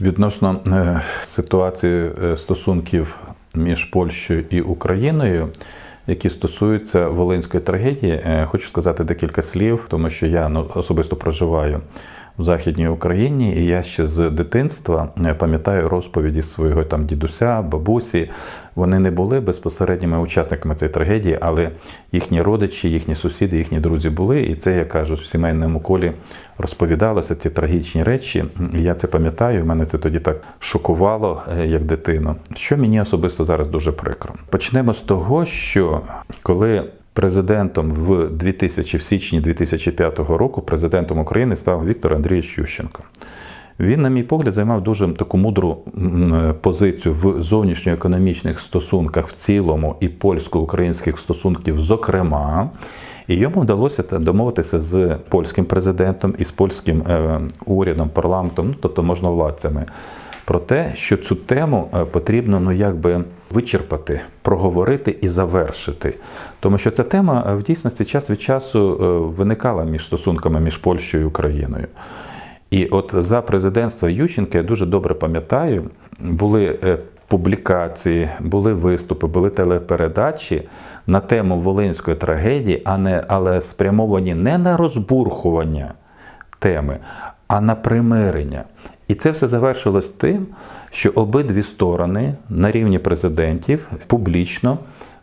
Відносно е, ситуації е, стосунків між Польщею і Україною, які стосуються Волинської трагедії, е, хочу сказати декілька слів, тому що я ну, особисто проживаю в Західній Україні, і я ще з дитинства е, пам'ятаю розповіді свого там дідуся, бабусі. Вони не були безпосередніми учасниками цієї трагедії, але їхні родичі, їхні сусіди, їхні друзі були. І це, як кажуть, в сімейному колі розповідалося ці трагічні речі. І я це пам'ятаю. Мене це тоді так шокувало е, як дитину. Що мені особисто зараз дуже прикро. Почнемо з того, що коли Президентом в 2000, в січні 2005 року президентом України став Віктор Андрійович Ющенко. Він, на мій погляд, займав дуже таку мудру позицію в зовнішньоекономічних стосунках в цілому і польсько-українських стосунків, зокрема. І йому вдалося домовитися з польським президентом і з польським е, урядом, парламентом, ну тобто можновладцями, про те, що цю тему е, потрібно ну якби вичерпати, проговорити і завершити. Тому що ця тема е, в дійсності час від часу е, виникала між стосунками між Польщею і Україною. І от за президентства Ющенка я дуже добре пам'ятаю, були публікації, були виступи, були телепередачі на тему Волинської трагедії, а не, але спрямовані не на розбурхування теми, а на примирення. І це все завершилось тим, що обидві сторони на рівні президентів публічно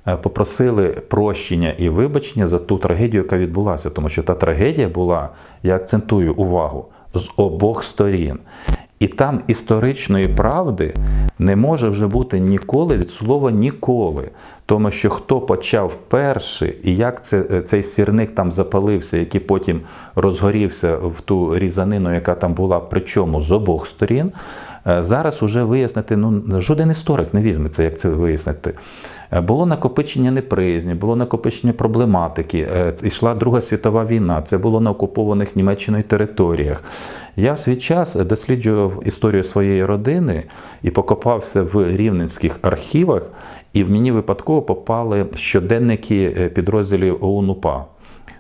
е, попросили прощення і вибачення за ту трагедію, яка відбулася. Тому що та трагедія була, я акцентую увагу, з обох сторін. І там історичної правди не може вже бути ніколи від слова ніколи. Тому що хто почав перший, і як це, е, цей сірник там запалився, який потім розгорівся в ту різанину, яка там була, причому з обох сторін, зараз уже вияснити, ну жоден історик не візьметься, як це вияснити. Е, Було накопичення неприязні, було накопичення проблематики. е, Ішла Друга світова війна, це було на окупованих Німеччиною територіях. Я в свій час досліджував історію своєї родини і покопався в рівненських архівах, і в мені випадково попали щоденники е, підрозділів ОУН-УПА.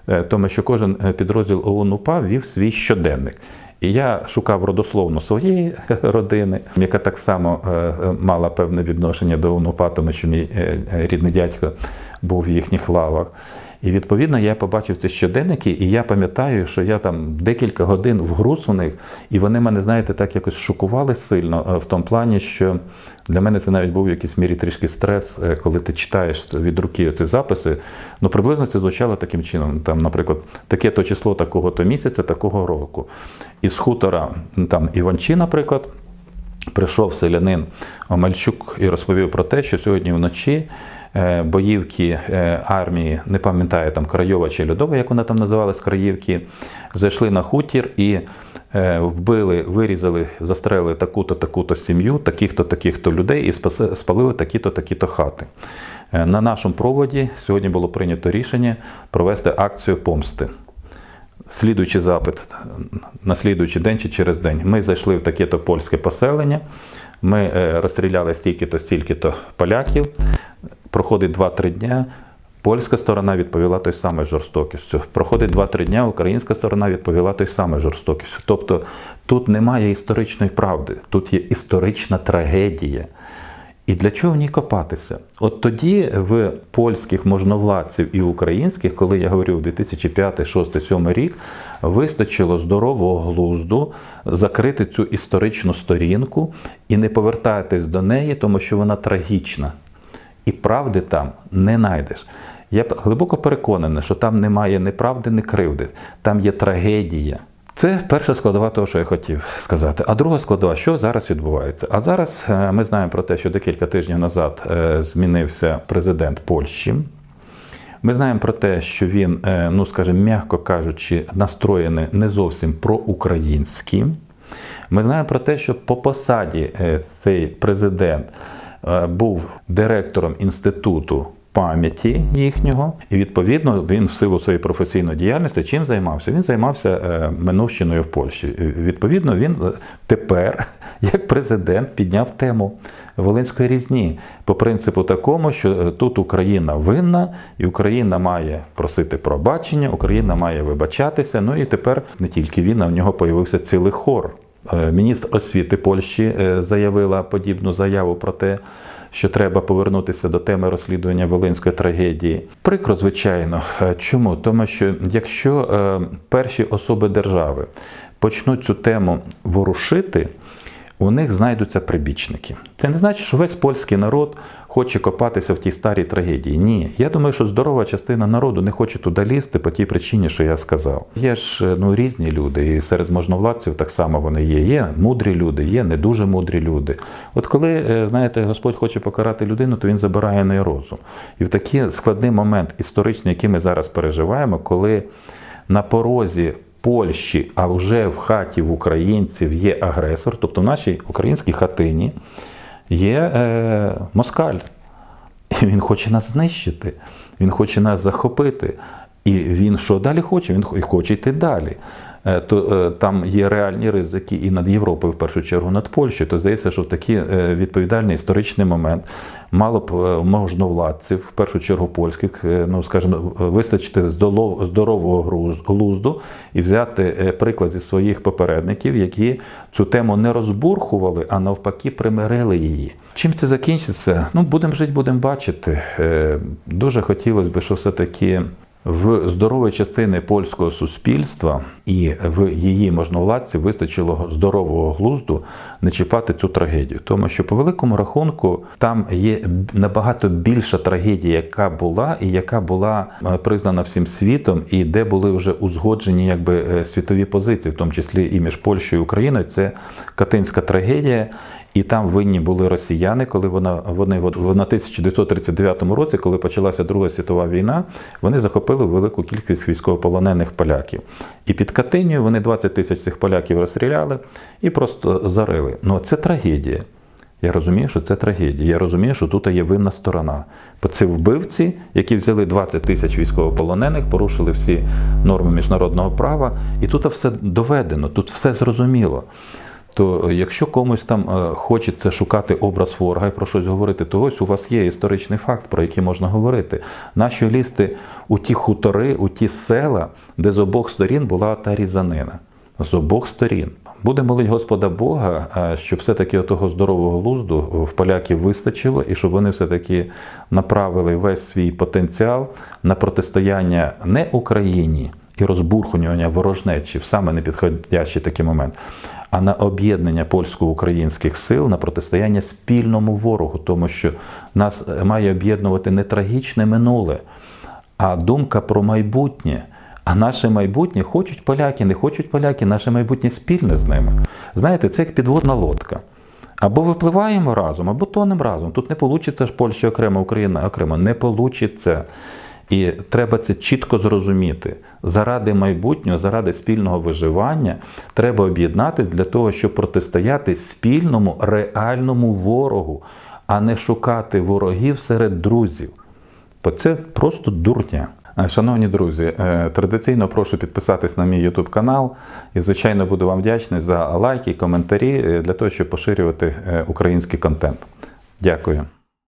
Е, Тому що кожен е, підрозділ ОУН-УПА вів свій щоденник. І я шукав родословну своєї родини, яка так само е, е, мала певне відношення до ОУН-УПА, що мій е, рідний дядько був в їхніх лавах. І відповідно я побачив ці щоденники, і я пам'ятаю, що я там декілька годин вгруз у них, і вони мене, знаєте, так якось шокували сильно е, в тому плані, що для мене це навіть був в якійсь мірі трішки стрес, е, коли ти читаєш від руки ці записи. Ну, приблизно це звучало таким чином. Там, наприклад, таке то число такого-то місяця, такого року. Із хутора там Іванчі, наприклад. Прийшов селянин Омельчук і розповів про те, що сьогодні вночі боївки е, армії, не пам'ятаю там Крайова чи Льодова, як вона там називалась, Краївки, зайшли на хутір і е, вбили, вирізали, застрелили таку-то, таку-то сім'ю, таких-то, таких-то людей і спалили такі-то, такі-то хати. Е, На нашому проводі сьогодні було прийнято рішення провести акцію помсти. Слідуючий запит на слідуючий день чи через день. Ми зайшли в таке-то польське поселення. Ми е, розстріляли стільки-то, стільки-то поляків. Проходить 2-3 дня. Польська сторона відповіла той самою жорстокістю. Проходить 2-3 дня, українська сторона відповіла той самою жорстокістю. Тобто тут немає історичної правди, тут є історична трагедія. І для чого в ній копатися? От тоді в польських можновладців і українських, коли я говорив 2005, 2006, 2007 рік, вистачило здорового глузду закрити цю історичну сторінку і не повертатись до неї, тому що вона трагічна. І правди там не знайдеш. Я глибоко переконаний, що там немає ні правди, ні кривди, там є трагедія. Це перша складова того, що я хотів сказати. А друга складова, що зараз відбувається? А зараз е, ми знаємо про те, що декілька тижнів назад е, змінився президент Польщі. Ми знаємо про те, що він, е, ну скажімо, м'яко кажучи, настроєний не зовсім проукраїнськи. Ми знаємо про те, що по посаді цей президент був директором інституту пам'яті їхнього, і відповідно він в силу своєї професійної діяльності чим займався? Він займався е, минувщиною в Польщі. Відповідно, він е, тепер, як президент, підняв тему Волинської різні по принципу такому, що е, тут Україна винна, і Україна має просити пробачення, Україна має вибачатися. Ну і тепер не тільки він, а в нього появився цілий хор. Е, Міністр освіти Польщі е, заявила подібну заяву про те, що треба повернутися до теми розслідування Волинської трагедії. Прикро, звичайно. Е, Чому? Тому що якщо перші особи держави почнуть цю тему ворушити, у них знайдуться прибічники. Це не значить, що весь польський народ хоче копатися в тій старій трагедії. Ні. Я думаю, що здорова частина народу не хоче туди лізти по тій причині, що я сказав. Є ж е, ну, різні люди, і серед можновладців так само вони є. Є мудрі люди, є не дуже мудрі люди. От коли, е, знаєте, Господь хоче покарати людину, то він забирає неї розум. І в такий складний момент історичний, який ми зараз переживаємо, коли на порозі Польщі, а вже в хаті в українців є агресор, тобто в нашій українській хатині є е, москаль. І він хоче нас знищити, він хоче нас захопити. І він що далі хоче? Він хоче йти далі. Е, То е, там є реальні ризики і над Європою, в першу чергу, над Польщею. То здається, що в такий е, відповідальний історичний момент мало б можновладців, в першу чергу польських, ну скажімо, вистачити здорового глузду і взяти приклад зі своїх попередників, які цю тему не розбурхували, а навпаки примирили її. Чим це закінчиться? Ну, будемо жити, будемо бачити. Дуже хотілося б, що все-таки в здорової частини польського суспільства і в її можновладці вистачило здорового глузду не чіпати цю трагедію. Тому що по великому рахунку там є набагато більша трагедія, яка була, і яка була е, признана всім світом, і де були вже узгоджені якби е, світові позиції, в тому числі і між Польщею і Україною. Це Катинська трагедія. І там винні були росіяни, коли вона вони в в- на 1939 році, коли почалася Друга світова війна, вони захопили велику кількість військовополонених поляків. І під Катинію вони 20 тисяч цих поляків розстріляли і просто зарили. Ну це трагедія. Я розумію, що це трагедія. Я розумію, що тут є винна сторона. Бо це вбивці, які взяли 20 тисяч військовополонених, порушили всі норми міжнародного права, і тут все доведено, тут все зрозуміло. То е, якщо комусь там е, хочеться шукати образ ворога і про щось говорити, то ось у вас є історичний факт, про який можна говорити. Наші лізти у ті хутори, у ті села, де з обох сторін була та різанина. З обох сторін. Буде молити Господа Бога, е, щоб все-таки того здорового глузду в поляків вистачило, і щоб вони все-таки направили весь свій потенціал на протистояння не Україні і розбурхування ворожнечі в саме непідходящий такий момент, а на об'єднання польсько-українських сил на протистояння спільному ворогу, тому що нас е, має об'єднувати не трагічне минуле, а думка про майбутнє. А наше майбутнє хочуть поляки, не хочуть поляки, наше майбутнє спільне з ними. Знаєте, це як підводна лодка. Або випливаємо разом, або тонемо разом. Тут не вийде ж Польща окремо, Україна окремо. Не вийде. І треба це чітко зрозуміти. Заради майбутнього, заради спільного виживання треба об'єднатися для того, щоб протистояти спільному реальному ворогу, а не шукати ворогів серед друзів. Бо це просто дурня. Е, Шановні друзі, е, традиційно прошу підписатись на мій YouTube канал і, звичайно, буду вам вдячний за лайки, коментарі е, для того, щоб поширювати український контент. Дякую.